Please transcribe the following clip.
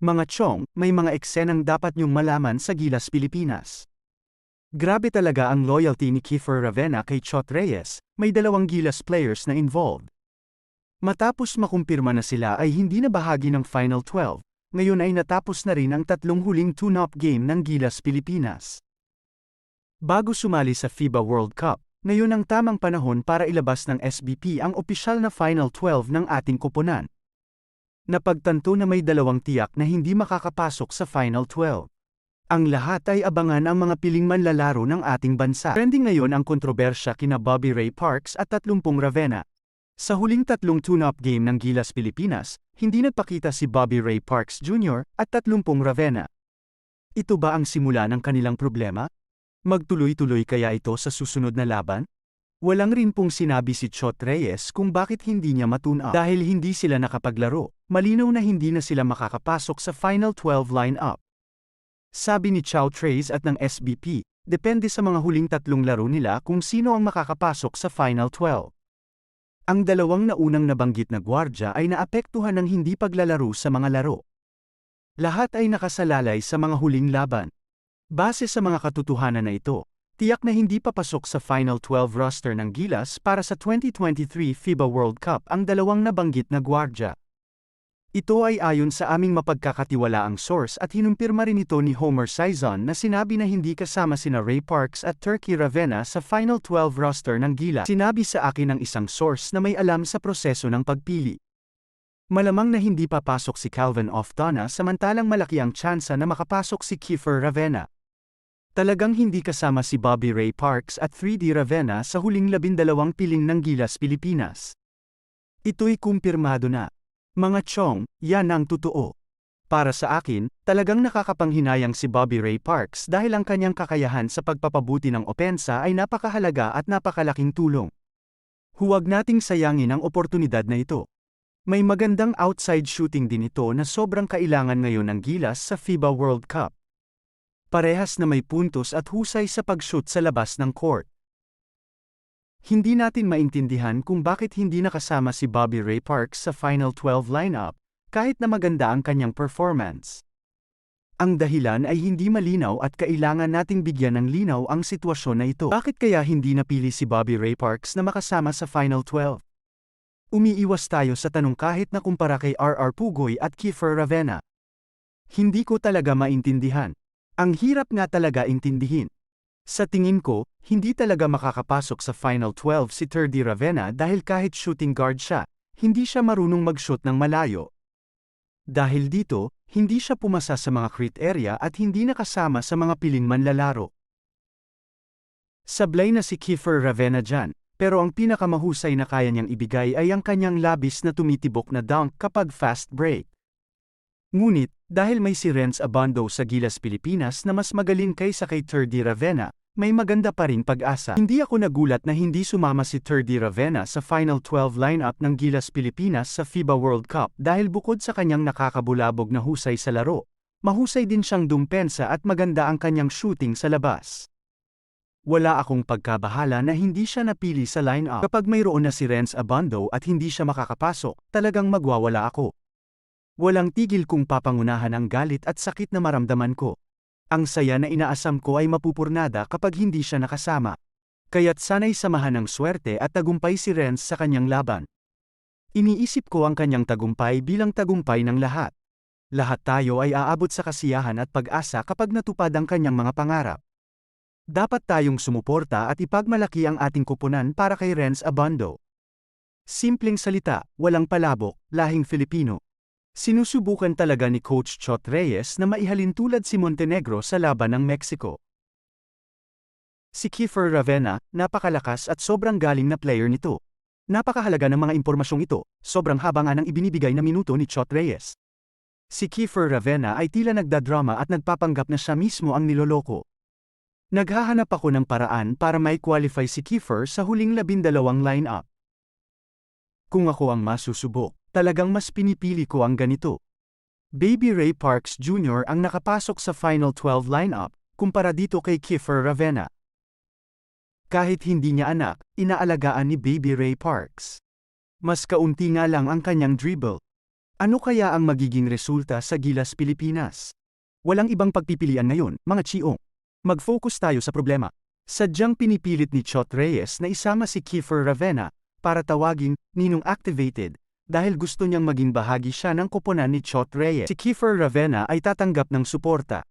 Mga chong, may mga eksenang dapat niyong malaman sa Gilas Pilipinas. Grabe talaga ang loyalty ni Kiefer Ravena kay Chot Reyes, may dalawang Gilas players na involved. Matapos makumpirma na sila ay hindi na bahagi ng Final 12, ngayon ay natapos na rin ang tatlong huling tune-up game ng Gilas Pilipinas. Bago sumali sa FIBA World Cup, ngayon ang tamang panahon para ilabas ng SBP ang opisyal na Final 12 ng ating koponan. Napagtanto na may dalawang tiyak na hindi makakapasok sa Final 12. Ang lahat ay abangan ang mga piling manlalaro ng ating bansa. Trending ngayon ang kontrobersya kina Bobby Ray Parks at 30 Ravenna. Sa huling tatlong tune-up game ng Gilas Pilipinas, hindi nagpakita si Bobby Ray Parks Jr. at 30 Ravenna. Ito ba ang simula ng kanilang problema? Magtuloy-tuloy kaya ito sa susunod na laban? Walang rin pong sinabi si Chot Reyes kung bakit hindi niya matuna dahil hindi sila nakapaglaro, malinaw na hindi na sila makakapasok sa Final 12 lineup. Sabi ni Chow Trace at ng SBP, depende sa mga huling tatlong laro nila kung sino ang makakapasok sa Final 12. Ang dalawang naunang nabanggit na gwardya ay naapektuhan ng hindi paglalaro sa mga laro. Lahat ay nakasalalay sa mga huling laban. Base sa mga katotohanan na ito, tiyak na hindi papasok sa Final 12 roster ng Gilas para sa 2023 FIBA World Cup ang dalawang nabanggit na gwardya. Ito ay ayon sa aming mapagkakatiwalaang source at hinumpirma rin ito ni Homer Sison na sinabi na hindi kasama sina Ray Parks at Turkey Ravenna sa Final 12 roster ng Gilas. Sinabi sa akin ng isang source na may alam sa proseso ng pagpili. Malamang na hindi papasok si Calvin Oftana samantalang malaki ang tsansa na makapasok si Kiefer Ravenna. Talagang hindi kasama si Bobby Ray Parks at 3D Ravenna sa huling labindalawang piling ng Gilas Pilipinas. Ito'y kumpirmado na. Mga chong, yan ang totoo. Para sa akin, talagang nakakapanghinayang si Bobby Ray Parks dahil ang kanyang kakayahan sa pagpapabuti ng opensa ay napakahalaga at napakalaking tulong. Huwag nating sayangin ang oportunidad na ito. May magandang outside shooting din ito na sobrang kailangan ngayon ng Gilas sa FIBA World Cup parehas na may puntos at husay sa pag-shoot sa labas ng court. Hindi natin maintindihan kung bakit hindi nakasama si Bobby Ray Parks sa Final 12 lineup, kahit na maganda ang kanyang performance. Ang dahilan ay hindi malinaw at kailangan nating bigyan ng linaw ang sitwasyon na ito. Bakit kaya hindi napili si Bobby Ray Parks na makasama sa Final 12? Umiiwas tayo sa tanong kahit na kumpara kay RR Pugoy at Kiefer Ravenna. Hindi ko talaga maintindihan. Ang hirap nga talaga intindihin. Sa tingin ko, hindi talaga makakapasok sa Final 12 si Terdy Ravenna dahil kahit shooting guard siya, hindi siya marunong mag-shoot ng malayo. Dahil dito, hindi siya pumasa sa mga crit area at hindi nakasama sa mga piling manlalaro. Sablay na si Kiefer Ravenna dyan, pero ang pinakamahusay na kaya niyang ibigay ay ang kanyang labis na tumitibok na dunk kapag fast break. Ngunit, dahil may si Renz Abando sa Gilas Pilipinas na mas magaling kaysa kay Terdy Ravenna, may maganda pa ring pag-asa. Hindi ako nagulat na hindi sumama si Terdy Ravenna sa Final 12 lineup ng Gilas Pilipinas sa FIBA World Cup dahil bukod sa kanyang nakakabulabog na husay sa laro, mahusay din siyang dumpensa at maganda ang kanyang shooting sa labas. Wala akong pagkabahala na hindi siya napili sa lineup. Kapag mayroon na si Renz Abando at hindi siya makakapasok, talagang magwawala ako. Walang tigil kung papangunahan ang galit at sakit na maramdaman ko. Ang saya na inaasam ko ay mapupurnada kapag hindi siya nakasama. Kaya't sana'y samahan ng swerte at tagumpay si Renz sa kanyang laban. Iniisip ko ang kanyang tagumpay bilang tagumpay ng lahat. Lahat tayo ay aabot sa kasiyahan at pag-asa kapag natupad ang kanyang mga pangarap. Dapat tayong sumuporta at ipagmalaki ang ating kupunan para kay Renz Abando. Simpleng salita, walang palabok, lahing Filipino. Sinusubukan talaga ni Coach Chot Reyes na maihalin tulad si Montenegro sa laban ng Mexico. Si Kiefer Ravenna, napakalakas at sobrang galing na player nito. Napakahalaga ng mga impormasyong ito, sobrang haba nga ng ibinibigay na minuto ni Chot Reyes. Si Kiefer Ravenna ay tila nagdadrama at nagpapanggap na siya mismo ang niloloko. Naghahanap ako ng paraan para may qualify si Kiefer sa huling labindalawang lineup. Kung ako ang masusubok, Talagang mas pinipili ko ang ganito. Baby Ray Parks Jr. ang nakapasok sa Final 12 lineup, kumpara dito kay Kiefer Ravenna. Kahit hindi niya anak, inaalagaan ni Baby Ray Parks. Mas kaunti nga lang ang kanyang dribble. Ano kaya ang magiging resulta sa Gilas Pilipinas? Walang ibang pagpipilian ngayon, mga chiyong. Mag-focus tayo sa problema. Sadyang pinipilit ni Chot Reyes na isama si Kiefer Ravena para tawaging Ninong Activated dahil gusto niyang maging bahagi siya ng koponan ni Chot Reyes. Si Kiefer Ravena ay tatanggap ng suporta